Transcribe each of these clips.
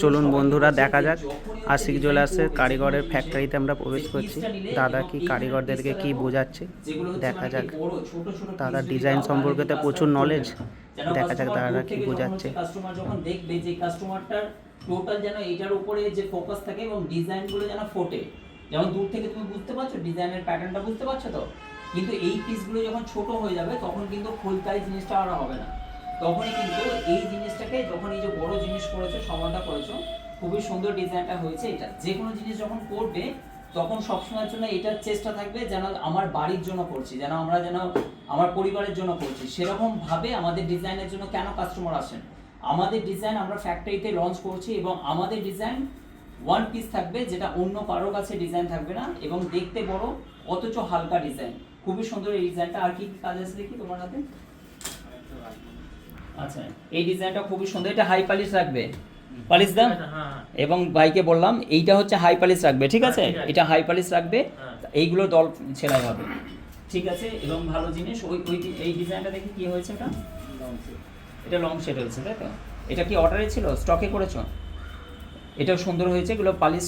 চলুন বন্ধুরা দেখা যাক। আশিক জুয়েলার্সের কারিগরের ফ্যাক্টরিতে আমরা প্রবেশ করছি। দাদা কি কারিগরদেরকে কি বোঝাচ্ছে? দেখা যাক। দাদা ডিজাইন সম্পর্কে তো প্রচুর নলেজ দেখা যাক দাদারা কি বোঝাচ্ছে। কাস্টমার যখন দেখবে যে কাস্টমারটার টোটাল যেন এইটার উপরে যে ফোকাস থাকে এবং ডিজাইনগুলো যেন ফোটে। যেমন দূর থেকে তুমি বুঝতে পারছ ডিজাইনের প্যাটার্নটা বুঝতে পারছ তো? কিন্তু এই পিসগুলো যখন ছোট হয়ে যাবে তখন কিন্তু খোলতাই জিনিসটা আর হবে না। তখনই কিন্তু এই জিনিসটাকে যখন এই যে বড় জিনিস করেছ, সমানটা করেছ, খুবই সুন্দর ডিজাইনটা হয়েছে এটা। যে কোনো জিনিস যখন করবে, তখন সবসময়ের জন্য এটার চেষ্টা থাকবে যেন আমার বাড়ির জন্য করছি, যেন আমরা যেন আমার পরিবারের জন্য করছি। সেরকম ভাবে আমাদের ডিজাইনের জন্য কেন কাস্টমার আসেন? আমাদের ডিজাইন আমরা ফ্যাক্টরিতে লঞ্চ করছি এবং আমাদের ডিজাইন ওয়ান পিস থাকবে যেটা অন্য কারও কাছে ডিজাইন থাকবে না এবং দেখতে বড়, অথচ হালকা ডিজাইন। খুবই সুন্দর এই ডিজাইনটা। আর কি কি কাজ আছে দেখি তোমার হাতে? আচ্ছা এই ডিজাইনটা খুবই সুন্দর। এটা হাই পালিশ রাখবে। পালিশ দাম? হ্যাঁ। এবং ভাইকে বললাম এইটা হচ্ছে হাই পালিশ রাখবে ঠিক আছে? হ্যাঁ, ঠিক আছে। এটা হাই পালিশ রাখবে। হ্যাঁ। এইগুলো দল ছেলাই হবে। ঠিক আছে? এবং ভালো জিনিস ওই ওই এই ডিজাইনটা দেখি কি হয়েছে এটা এটা লং সেট হয়েছে তাই তো? এটা কি অর্ডারে ছিল? স্টকে করেছ? এটাও সুন্দর হয়েছে এগুলো পালিশ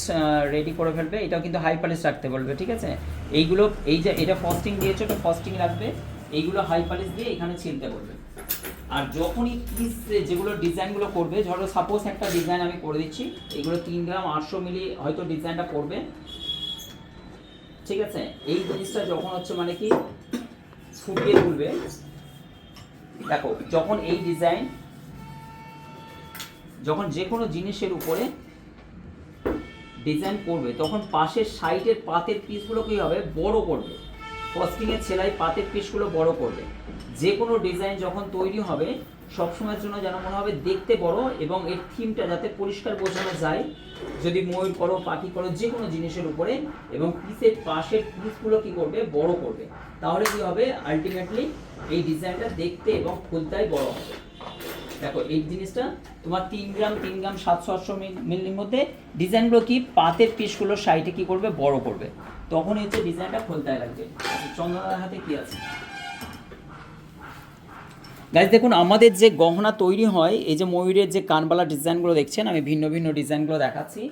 রেডি করে ফেলবে। এটাও কিন্তু হাই পালিশ রাখতে বলবে ঠিক আছে? এইগুলো এই যে এটা ফস্টিং দিয়েছ এটা ফস্টিং রাখবে। এইগুলো হাই পালিশ দিয়ে এখানে ছিলতে বলবে। আর যখনই পিস যেগুলো ডিজাইনগুলো করবে, ধরো সাপোজ একটা ডিজাইন আমি করে দিচ্ছি এগুলো তিন গ্রাম আটশো মিলি হয়তো ডিজাইনটা করবে ঠিক আছে? এই জিনিসটা যখন হচ্ছে মানে কি, ফুটিয়ে তুলবে। দেখো, যখন এই ডিজাইন যখন যে কোনো জিনিসের উপরে ডিজাইন করবে, তখন পাশের সাইডের পাতের পিসগুলো কী হবে? বড় করবে। কস্টিংয়ের সেলাই পাতের পিসগুলো বড় করবে। যে কোনো ডিজাইন যখন তৈরি হবে, সবসময়ের জন্য যেন মনে হবে দেখতে বড় এবং এর থিমটা যাতে পরিষ্কার বোঝানো যায়। যদি ময়ূর করো, পাখি করো যে কোনো জিনিসের উপরে এবং পিসের পাশের পিসগুলো কি করবে? বড় করবে। তাহলে কি হবে? আলটিমেটলি এই ডিজাইনটা দেখতে এবং খুলতাই বড় হবে। দেখো, এই জিনিসটা তোমার তিন গ্রাম তিন গ্রাম, সাতশো, আটশো মিলির মধ্যে ডিজাইনগুলো কি? পাতের পিসগুলো সাইডে কি করবে? বড় করবে। তখন হচ্ছে ডিজাইনটা খুলতে লাগবে। চন্দনার হাতে কি আছে? গাইজ দেখুন, আমাদের যে গহনা তৈরি হয়, এই যে ময়ূরের যে কানবালা ডিজাইনগুলো দেখছেন, আমি ভিন্ন ভিন্ন ডিজাইনগুলো দেখাচ্ছি।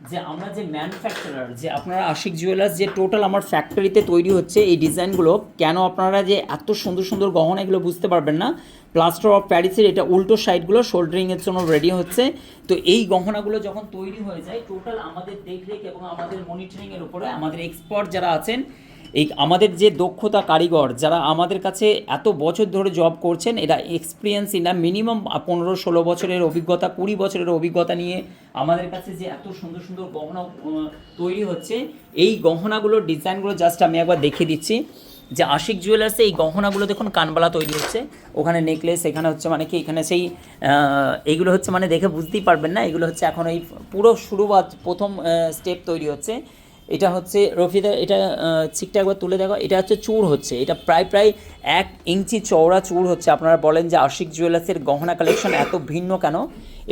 যে আমরা যে ম্যানুফ্যাকচারার যে আপনারা আশিক জুয়েলার্স যে টোটাল আমার ফ্যাক্টরিতে তৈরি হচ্ছে এই ডিজাইনগুলো, কেন আপনারা যে এত সুন্দর সুন্দর গহনা এগুলো বুঝতে পারবেন না? প্লাস্টার অফ প্যারিসের এটা উল্টো সাইডগুলো শোল্ডারিংয়ের জন্য রেডি হচ্ছে। তো এই গহনাগুলো যখন তৈরি হয়ে যায় টোটাল আমাদের দেখরেখ এবং আমাদের মনিটরিংয়ের উপরে আমাদের এক্সপার্ট যারা আছেন এই আমাদের যে দক্ষতা কারিগর যারা আমাদের কাছে এত বছর ধরে জব করছেন, এরা এক্সপিরিয়েন্স ইনা মিনিমাম পনেরো ষোলো বছরের অভিজ্ঞতা, কুড়ি বছরের অভিজ্ঞতা নিয়ে আমাদের কাছে যে এত সুন্দর সুন্দর গহনা তৈরি হচ্ছে, এই গহনাগুলোর ডিজাইনগুলো জাস্ট আমি একবার দেখিয়ে দিচ্ছি। যে আশিক জুয়েলার্সে এই গহনাগুলো দেখুন, কানবালা তৈরি হচ্ছে, ওখানে নেকলেস এখানে হচ্ছে মানে কি, এখানে সেই এইগুলো হচ্ছে মানে দেখে বুঝতেই পারবেন না, এগুলো হচ্ছে এখন এই পুরো শুরু বা প্রথম স্টেপ তৈরি হচ্ছে। এটা হচ্ছে রফিদা, এটা চিকটা একবার তুলে দেখো, এটা হচ্ছে চূড় হচ্ছে। এটা প্রায় প্রায় এক ইঞ্চি চওড়া চূড় হচ্ছে। আপনারা বলেন যে আশিক জুয়েলার্সের গহনা কালেকশন এত ভিন্ন কেন?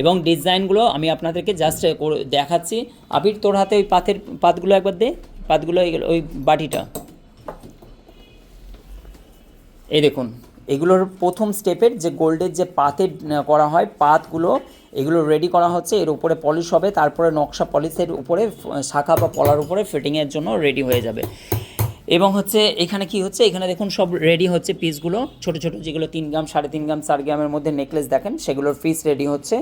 এবং ডিজাইনগুলো আমি আপনাদেরকে জাস্ট দেখাচ্ছি। আবির, তোর হাতে ওই পাতের পাতগুলো একবার দে। পাতগুলো ওই বাটিটা। এই দেখুন। এগুলোর প্রথম স্টেপের যে গোল্ডের যে পাতের করা হয়, পাতগুলো, এগুলো রেডি করা হচ্ছে। এর উপরে পলিশ হবে, তারপরে নকশা পলিশের উপরে শাখা বা পলার উপরে ফিটিংয়ের জন্য রেডি হয়ে যাবে। এবং হচ্ছে, এখানে কি হচ্ছে, এখানে দেখুন সব রেডি হচ্ছে পিসগুলো ছোট ছোট যেগুলো তিন গ্রাম, সাড়ে তিন গ্রাম, চার গ্রামের মধ্যে নেকলেস দেখেন, সেগুলোর পিস রেডি হচ্ছে।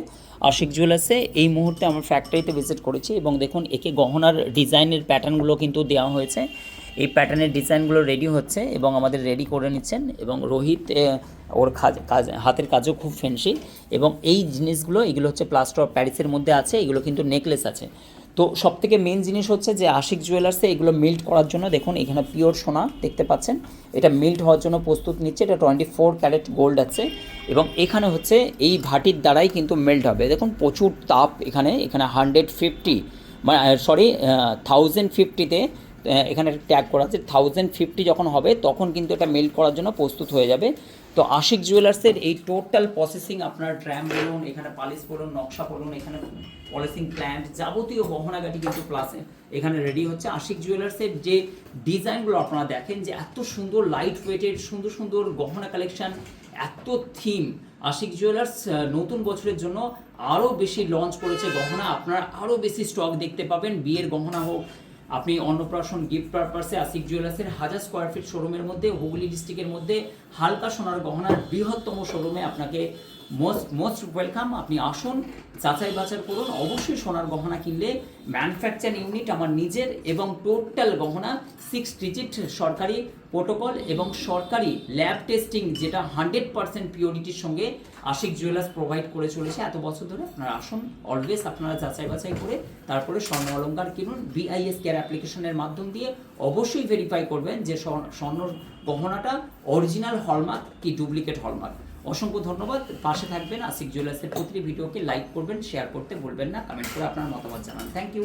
আশিক জুয়েলার্সে এই মুহূর্তে আমার ফ্যাক্টরিতে ভিজিট করেছি এবং দেখুন, একে গহনার ডিজাইনের প্যাটার্নগুলো কিন্তু দেওয়া হয়েছে। এই প্যাটার্নের ডিজাইনগুলো রেডি হচ্ছে এবং আমাদের রেডি করে নিচ্ছেন এবং রোহিত ওর কাজ কাজ, হাতের কাজও খুব ফেন্সি এবং এই জিনিসগুলো, এগুলো হচ্ছে প্লাস্টার অফ প্যারিসের মধ্যে আছে, এগুলো কিন্তু নেকলেস আছে। তো সব থেকে মেন জিনিস হচ্ছে যে আশিক জুয়েলার্সে এগুলো মিল্ট করার জন্য, দেখুন এখানে পিওর সোনা দেখতে পাচ্ছেন, এটা মিল্ট হওয়ার জন্য প্রস্তুত নিচ্ছে, এটা টোয়েন্টি ফোর ক্যারেট গোল্ড আছে এবং এখানে হচ্ছে এই ভাটির দ্বারাই কিন্তু মেল্ট হবে। দেখুন প্রচুর তাপ এখানে এখানে হান্ড্রেড ফিফটি মানে সরি থাউজেন্ড ফিফটিতে এখানে ট্যাগ করা আছে থাউজেন্ড ফিফটি যখন হবে, তখন কিন্তু এটা মেল্ট করার জন্য প্রস্তুত হয়ে যাবে। তো আশিক জুয়েলার্সের এই টোটাল প্রসেসিং আপনার ট্র্যাম বলুন, এখানে পালিশ বলুন, নকশা বলুন, এখানে পলিসিং প্ল্যান্ট যাবতীয় গহনাগাটি কিন্তু প্লাসে এখানে রেডি হচ্ছে। আশিক জুয়েলার্সের যে ডিজাইনগুলো আপনারা দেখেন, যে এত সুন্দর লাইট ওয়েটের সুন্দর সুন্দর গহনা কালেকশন এত থিম আশিক জুয়েলার্স নতুন বছরের জন্য আরও বেশি লঞ্চ করেছে গহনা। আপনারা আরও বেশি স্টক দেখতে পাবেন, বিয়ের গহনা হোক আপনি অন্নপ্রাশন গিফট পারপাসে আসিক জুয়েলার্সের হাজার স্কোয়ার ফিট শোরুমের মধ্যে, হুগলি ডিস্ট্রিক্টের মধ্যে হালকা সোনার গহনার বৃহত্তম শোরুমে আপনাকে মোস্ট মোস্ট ওয়েলকাম আপনি আসুন, যাচাই বাছাই করুন, অবশ্যই সোনার গহনা কিনলে ম্যানুফ্যাকচার ইউনিট আমার নিজের এবং টোটাল গহনা সিক্স ডিজিট সরকারি প্রোটোকল এবং সরকারি ল্যাব টেস্টিং যেটা হান্ড্রেড পার্সেন্ট পিওরিটির সঙ্গে আশিক জুয়েলার্স প্রোভাইড করে চলেছে। এত বছর ধরে আপনারা আসুন অলওয়েজ আপনারা যাচাই বাছাই করে তারপরে স্বর্ণ অলঙ্কার কিনুন বিআইএস কেয়ার অ্যাপ্লিকেশনের মাধ্যম দিয়ে অবশ্যই ভেরিফাই করবেন যে স্বর্ণ- গহনাটা অরিজিনাল হলমার্ক কি ডুপ্লিকেট হলমার্ক অসংখ্য ধন্যবাদ। পাশে থাকবেন আসিক জুয়েলার্সের প্রতিটি ভিডিওকে লাইক করবেন, শেয়ার করতে বলবেন না। কমেন্ট করে আপনার মতামত জানান। Thank you